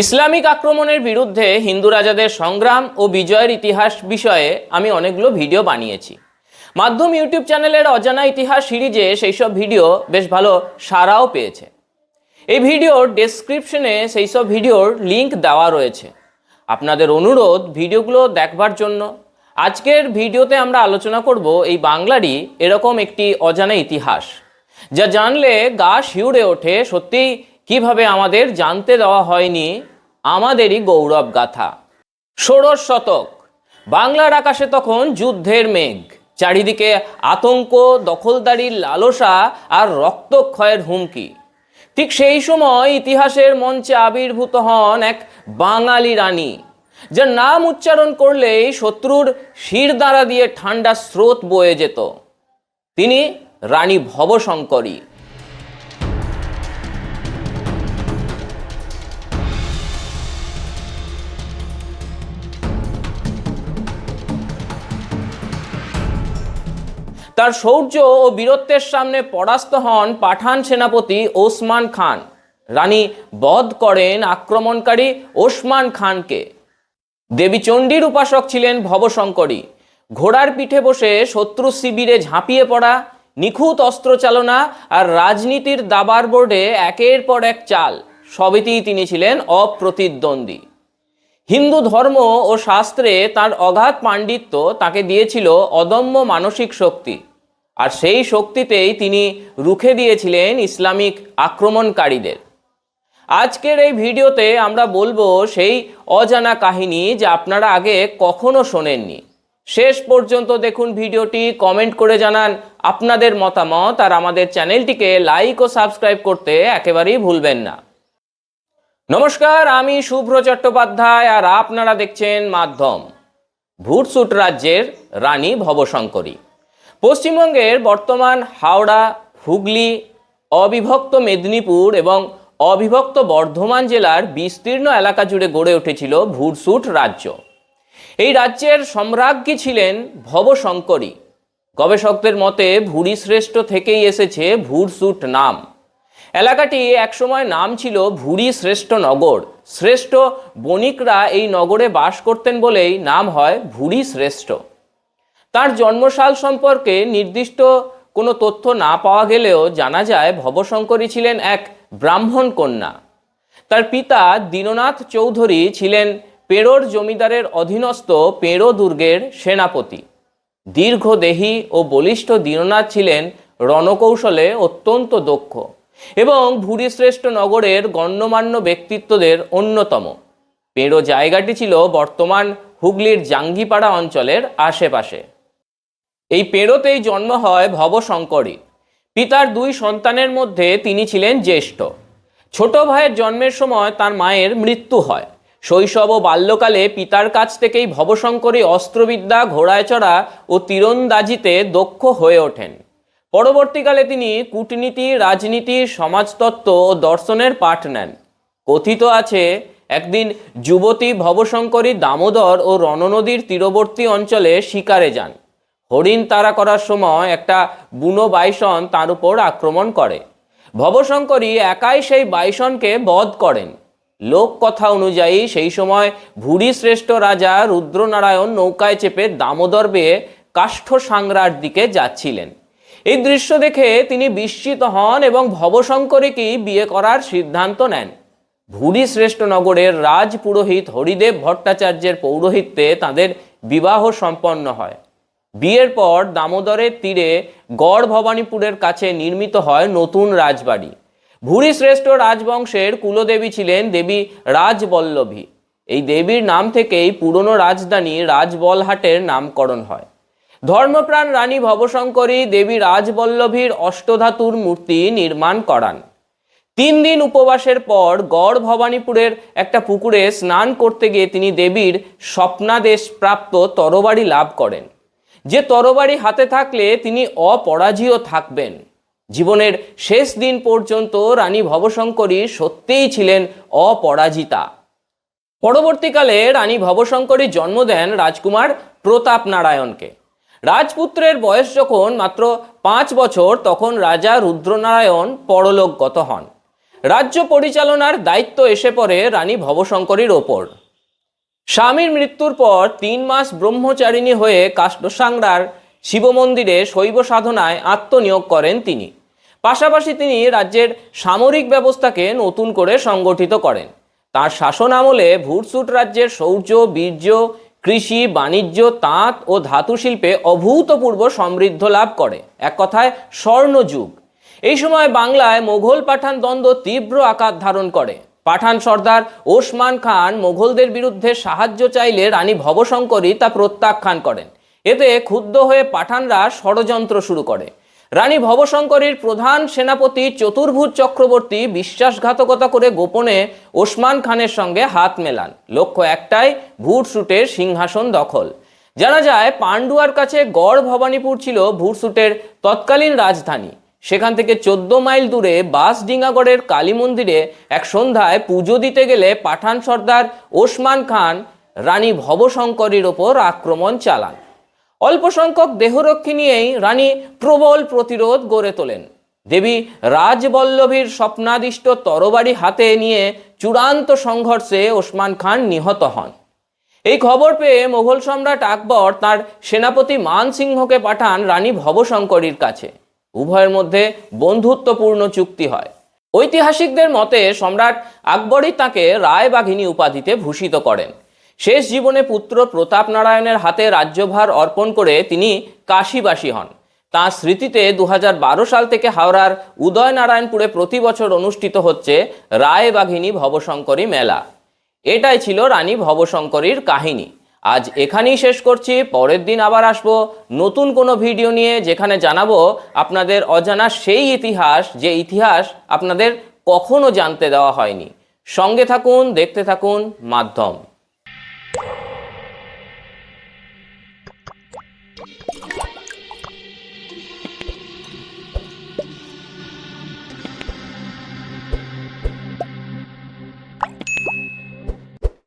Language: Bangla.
ইসলামিক আক্রমণের বিরুদ্ধে হিন্দু রাজাদের সংগ্রাম ও বিজয়ের ইতিহাস বিষয়ে আমি অনেকগুলো ভিডিও বানিয়েছি। মাধ্যম ইউটিউব চ্যানেলের অজানা ইতিহাস সিরিজে সেই সব ভিডিও বেশ ভালো সাড়াও পেয়েছে। এই ভিডিওর ডেসক্রিপশনে সেই সব ভিডিওর লিংক দেওয়া রয়েছে। আপনাদের অনুরোধ ভিডিওগুলো দেখবার জন্য। আজকের ভিডিওতে আমরা আলোচনা করব এই বাংলারই এরকম একটি অজানা ইতিহাস, যা জানলে গা শিউরে ওঠে সত্যি কীভাবে আমাদের জানতে দেওয়া হয়নি আমাদেরই গৌরব গাথা। ষোড়শ শতক, বাংলার আকাশে তখন যুদ্ধের মেঘ। চারিদিকে আতঙ্ক দখলদারির লালসা আর রক্তক্ষয়ের হুমকি। ঠিক সেই সময় ইতিহাসের মঞ্চে আবির্ভূত হন এক বাঙালি রানী, যার নাম উচ্চারণ করলেই শত্রুর শির দ্বারা দিয়ে ঠান্ডা স্রোত বয়ে যেত। তিনি রানী ভবশঙ্করী। তার শৌর্য ও বীরত্বের সামনে পরাস্ত হন পাঠান সেনাপতি ওসমান খান। রানী বধ করেন আক্রমণকারী ওসমান খানকে। দেবী চণ্ডীর উপাসক ছিলেন ভবশঙ্করী। ঘোড়ার পিঠে বসে শত্রু শিবিরে ঝাঁপিয়ে পড়া, নিখুঁত অস্ত্রচালনা আর রাজনীতির দাবার বোর্ডে একের পর এক চাল, সবেতেই তিনি ছিলেন অপ্রতিদ্বন্দ্বী। হিন্দু ধর্ম ও শাস্ত্রে তার অগাধ পাণ্ডিত্য তাকে দিয়েছিল অদম্য মানসিক শক্তি। আর সেই শক্তিতেই তিনি রুখে দিয়েছিলেন ইসলামিক আক্রমণকারীদের। আজকের এই ভিডিওতে আমরা বলব সেই অজানা কাহিনী যা আপনারা আগে কখনো শোনেননি। শেষ পর্যন্ত দেখুন ভিডিওটি, কমেন্ট করে জানান আপনাদের মতামত আর আমাদের চ্যানেলটিকে লাইক ও সাবস্ক্রাইব করতে একেবারেই ভুলবেন না। নমস্কার, আমি শুভ্র চট্টোপাধ্যায় আর আপনারা দেখছেন মাধ্যম ভুটসুট রাজ্যের রানী ভবশঙ্করী। পশ্চিমবঙ্গের বর্তমান হাওড়া, হুগলি, অবিভক্ত মেদিনীপুর এবং অবিভক্ত বর্ধমান জেলার বিস্তীর্ণ এলাকা জুড়ে গড়ে উঠেছিল ভুরসুট রাজ্য। এই রাজ্যের সম্রাজ্ঞী ছিলেন ভবশঙ্করী। গবেষকদের মতে ভুরি শ্রেষ্ঠ থেকেই এসেছে ভুরসুট নাম। এলাকাটি একসময় নাম ছিল ভুরি শ্রেষ্ঠ নগর। শ্রেষ্ঠ বণিকরা এই নগরে বাস করতেন বলেই নাম হয় ভুরি শ্রেষ্ঠ তার জন্মসাল সম্পর্কে নির্দিষ্ট কোনো তথ্য না পাওয়া গেলেও জানা যায় ভবশঙ্করী ছিলেন এক ব্রাহ্মণ কন্যা। তার পিতা দীননাথ চৌধুরী ছিলেন পেড়োর জমিদারের অধীনস্থ পেড়ো দুর্গের সেনাপতি। দীর্ঘদেহী ও বলিষ্ঠ দীননাথ ছিলেন রণকৌশলে অত্যন্ত দক্ষ এবং ভুরিশ্রেষ্ঠ নগরের গণ্যমান্য ব্যক্তিত্বদের অন্যতম। পেড়ো জায়গাটি ছিল বর্তমান হুগলির জাঙ্গিপাড়া অঞ্চলের আশেপাশে। এই পেড়োতেই জন্ম হয় ভবশঙ্করী। পিতার দুই সন্তানের মধ্যে তিনি ছিলেন জ্যেষ্ঠ। ছোট ভাইয়ের জন্মের সময় তার মায়ের মৃত্যু হয়। শৈশব ও বাল্যকালে পিতার কাছ থেকেই ভবশঙ্করী অস্ত্রবিদ্যা, ঘোড়ায় চড়া ও তীরন্দাজিতে দক্ষ হয়ে ওঠেন। পরবর্তীকালে তিনি কূটনীতি, রাজনীতি, সমাজতত্ত্ব ও দর্শনের পাঠ নেন। কথিত আছে, একদিন যুবতী ভবশঙ্করী দামোদর ও রণনদীর তীরবর্তী অঞ্চলে শিকারে যান। হরিণ তাড়া করার সময় একটা বুনো বাইসন তার উপর আক্রমণ করে। ভবশঙ্করী একাই সেই বাইসনকে বধ করেন। লোক কথা অনুযায়ী সেই সময় ভুরি শ্রেষ্ঠ রাজা রুদ্রনারায়ণ নৌকায় চেপে দামোদর বেয়ে কাষ্ঠ সাংরার দিকে যাচ্ছিলেন। এই দৃশ্য দেখে তিনি বিস্মিত হন এবং ভবশঙ্করীকেই বিয়ে করার সিদ্ধান্ত নেন। ভুরি শ্রেষ্ঠ নগরের রাজ পুরোহিত হরিদেব ভট্টাচার্যের পৌরোহিত্যে তাদের বিবাহ সম্পন্ন হয়। বিয়ের পর দামোদরের তীরে গড় ভবানীপুরের কাছে নির্মিত হয় নতুন রাজবাড়ি। ভুরি শ্রেষ্ঠ রাজবংশের কুলদেবী ছিলেন দেবী রাজবল্লভী। এই দেবীর নাম থেকেই পুরনো রাজধানী রাজবলহাটের নামকরণ হয়। ধর্মপ্রাণ রানী ভবশঙ্করী দেবী রাজবল্লভীর অষ্টধাতুর মূর্তি নির্মাণ করান। তিন দিন উপবাসের পর গড় ভবানীপুরের একটা পুকুরে স্নান করতে গিয়ে তিনি দেবীর স্বপ্নাদেশ প্রাপ্ত তরবারি লাভ করেন। যে তরবারি হাতে থাকলে তিনি অপরাজীয় থাকবেন। জীবনের শেষ দিন পর্যন্ত রানী ভবশঙ্করী সত্যিই ছিলেন অপরাজিতা। পরবর্তীকালে রানী ভবশঙ্করী জন্ম দেন রাজকুমার প্রতাপ নারায়ণকে। রাজপুত্রের বয়স যখন মাত্র পাঁচ বছর, তখন রাজা রুদ্রনারায়ণ পরলোকগত হন। রাজ্য পরিচালনার দায়িত্ব এসে পড়ে রানী ভবশঙ্করীর ওপর। স্বামীর মৃত্যুর পর তিন মাস ব্রহ্মচারিণী হয়ে কাষ্টসাংরার শিব মন্দিরে শৈব সাধনায় আত্মনিয়োগ করেন তিনি। পাশাপাশি তিনি রাজ্যের সামরিক ব্যবস্থাকে নতুন করে সংগঠিত করেন। তার শাসন আমলে ভুরসুট রাজ্যের শৌর্য, বীর্য, কৃষি, বাণিজ্য, তাঁত ও ধাতু শিল্পে অভূতপূর্ব সমৃদ্ধ লাভ করে। এক কথায়, স্বর্ণযুগ। এই সময় বাংলায় মোঘল পাঠান দ্বন্দ্ব তীব্র আকার ধারণ করে। পাঠান সর্দার, ওসমান খান মোঘলদের বিরুদ্ধে সাহায্য চাইলে রানী ভবশঙ্করী তা প্রত্যাখ্যান করেন। এতে ক্ষুব্ধ হয়ে পাঠানরা ষড়যন্ত্র শুরু করে। রানী ভবশঙ্করীর প্রধান সেনাপতি চতুর্ভুজ চক্রবর্তী বিশ্বাসঘাতকতা করে গোপনে ওসমান খানের সঙ্গে হাত মেলান। লক্ষ্য একটাই ভুটসুটের সিংহাসন দখল। জানা যায় পান্ডুয়ার কাছে গড় ভবানীপুর ছিল ভুরসুটের তৎকালীন রাজধানী। সেখান থেকে চোদ্দ মাইল দূরে বাস বাসডিঙ্গাগড়ের কালী মন্দিরে এক সন্ধ্যায় পুজো দিতে গেলে পাঠান সর্দার ওসমান খান, রানী ভবশঙ্করীর ওপর আক্রমণ চালান। অল্প সংখ্যক দেহরক্ষী নিয়েই রানী প্রবল প্রতিরোধ গড়ে তোলেন। দেবী রাজবল্লভীর স্বপ্নাদিষ্ট তরবারি হাতে নিয়ে চূড়ান্ত সংঘর্ষে ওসমান খান নিহত হন। এই খবর পেয়ে মোগল সম্রাট আকবর তার সেনাপতি মান সিংহকে পাঠান রানী ভবশঙ্করীর কাছে। উভয়ের মধ্যে বন্ধুত্বপূর্ণ চুক্তি হয়। ঐতিহাসিকদের মতে, সম্রাট আকবরই তাকে রায়বাঘিনী উপাধিতে ভূষিত করেন। শেষ জীবনে পুত্র প্রতাপ নারায়ণের হাতে রাজ্যভার অর্পণ করে তিনি কাশীবাসী হন। তাঁর স্মৃতিতে দু হাজার বারো সাল থেকে হাওড়ার উদয়নারায়ণপুরে প্রতি বছর অনুষ্ঠিত হচ্ছে রায়বাঘিনী ভবশঙ্করী মেলা। এটাই ছিল রানী ভবশঙ্করীর কাহিনী। আজ এখানেই শেষ করছি, পরের দিন আবার আসব নতুন কোনো ভিডিও নিয়ে, যেখানে জানাব আপনাদের অজানা সেই ইতিহাস, যে ইতিহাস আপনাদের কখনো জানতে দেওয়া হয়নি। সঙ্গে থাকুন, দেখতে থাকুন মাধ্যম।